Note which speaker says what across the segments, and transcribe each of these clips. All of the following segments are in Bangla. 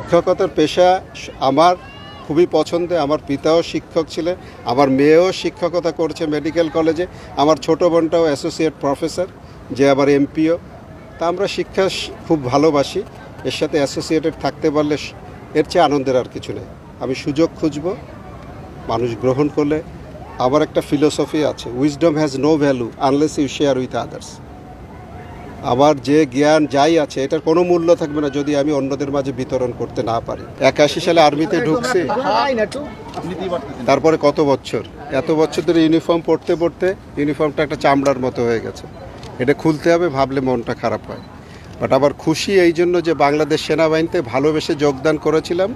Speaker 1: শিক্ষকতার পেশা আমার খুবই পছন্দের। আমার পিতাও শিক্ষক ছিলেন, আমার মেয়েও শিক্ষকতা করছে মেডিকেল কলেজে। আমার ছোটো বোনটাও অ্যাসোসিয়েট প্রফেসর যে আবার এমপিও তা আমরা শিক্ষা খুব ভালোবাসি। এর সাথে অ্যাসোসিয়েটেড থাকতে পারলে এর চেয়ে আনন্দের আর কিছু নেই। আমি সুযোগ খুঁজব, মানুষ গ্রহণ করলে। আবার একটা ফিলোসফি আছে wisdom has no value unless you share with others আমার যে জ্ঞান যাই আছে এটার কোনো মূল্য থাকবে না যদি আমি অন্যদের মাঝে বিতরণ করতে না পারি। একাশি সালে আর্মিতে ঢুকছি। তারপরে কত বছর? এত বছর ধরে ইউনিফর্ম পড়তে পড়তে ইউনিফর্মটা একটা চামড়ার মতো হয়ে গেছে। এটা খুলতে হবে ভাবলে মনটা খারাপ হয়। বাট আবার খুশি এই জন্য যে বাংলাদেশ সেনাবাহিনীতে ভালোবেসে যোগদান করেছিলাম।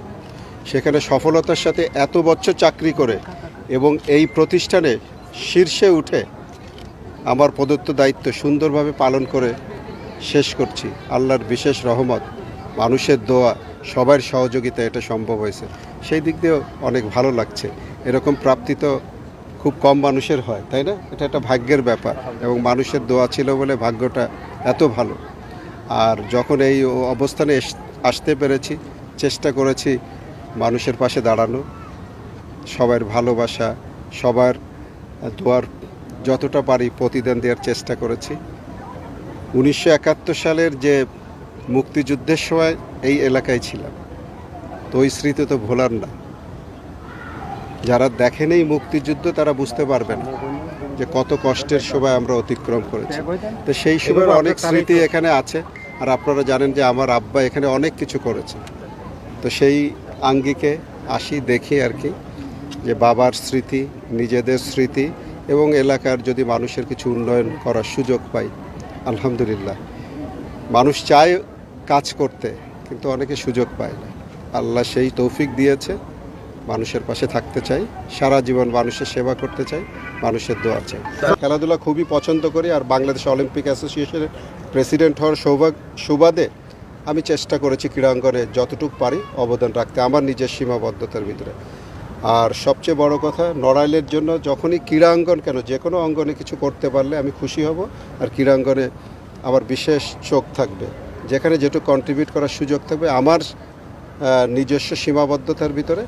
Speaker 1: সেখানে সফলতার সাথে এত বছর চাকরি করে এবং এই প্রতিষ্ঠানে শীর্ষে উঠে আমার প্রদত্ত দায়িত্ব সুন্দরভাবে পালন করে শেষ করছি। আল্লাহর বিশেষ রহমত, মানুষের দোয়া, সবার সহযোগিতা এটা সম্ভব হয়েছে। সেই দিক দিয়েও অনেক ভালো লাগছে। এরকম প্রাপ্তি তো খুব কম মানুষের হয়, তাই না? এটা একটা ভাগ্যের ব্যাপার এবং মানুষের দোয়া ছিল বলে ভাগ্যটা এত ভালো। আর যখন এই অবস্থানে আসতে পেরেছি, চেষ্টা করেছি মানুষের পাশে দাঁড়ানো, সবার ভালোবাসা, সবার দোয়ার যতটা পারি প্রতিদান দেওয়ার চেষ্টা করেছি। উনিশশো একাত্তর সালের যে মুক্তিযুদ্ধের সময় এই এলাকায় ছিলাম। তো ওই স্মৃতি তো ভোলার না। যারা দেখেনি মুক্তিযুদ্ধ তারা বুঝতে পারবে না যে কত কষ্টের সময় আমরা অতিক্রম করেছি। তো সেই সময়ের অনেক স্মৃতি এখানে আছে আর আপনারা জানেন যে আমার আব্বা এখানে অনেক কিছু করেছে তো সেই আঙ্গিকে আসি দেখি আর কি যে বাবার স্মৃতি নিজেদের স্মৃতি এবং এলাকার যদি মানুষের কিছু উন্নয়ন করার সুযোগ পাই আলহামদুলিল্লাহ। মানুষ চায় কাজ করতে, কিন্তু অনেকে সুযোগ পায় না। আল্লাহ সেই তৌফিক দিয়েছে, মানুষের পাশে থাকতে চাই, সারা জীবন মানুষের সেবা করতে চাই, মানুষের দোয়া চাই। খেলাধুলা খুবই পছন্দ করি, আর বাংলাদেশ অলিম্পিক অ্যাসোসিয়েশনের প্রেসিডেন্ট হওয়ার সৌভাগ্য, সুবাদে আমি চেষ্টা করেছি ক্রীড়াঙ্গনে যতটুকু পারি অবদান রাখতে, আমার নিজের সীমাবদ্ধতার ভিতরে। আর সবচেয়ে বড় কথা, নড়াইলের জন্য যখনই ক্রীড়াঙ্গন, কেন যে কোনো অঙ্গনে কিছু করতে পারলে আমি খুশি হব, আর ক্রীড়াঙ্গনে আমার বিশেষ চোখ থাকবে। যেখানে যেটুকু কন্ট্রিবিউট করার সুযোগ থাকবে, আমার নিজস্ব সীমাবদ্ধতার ভিতরে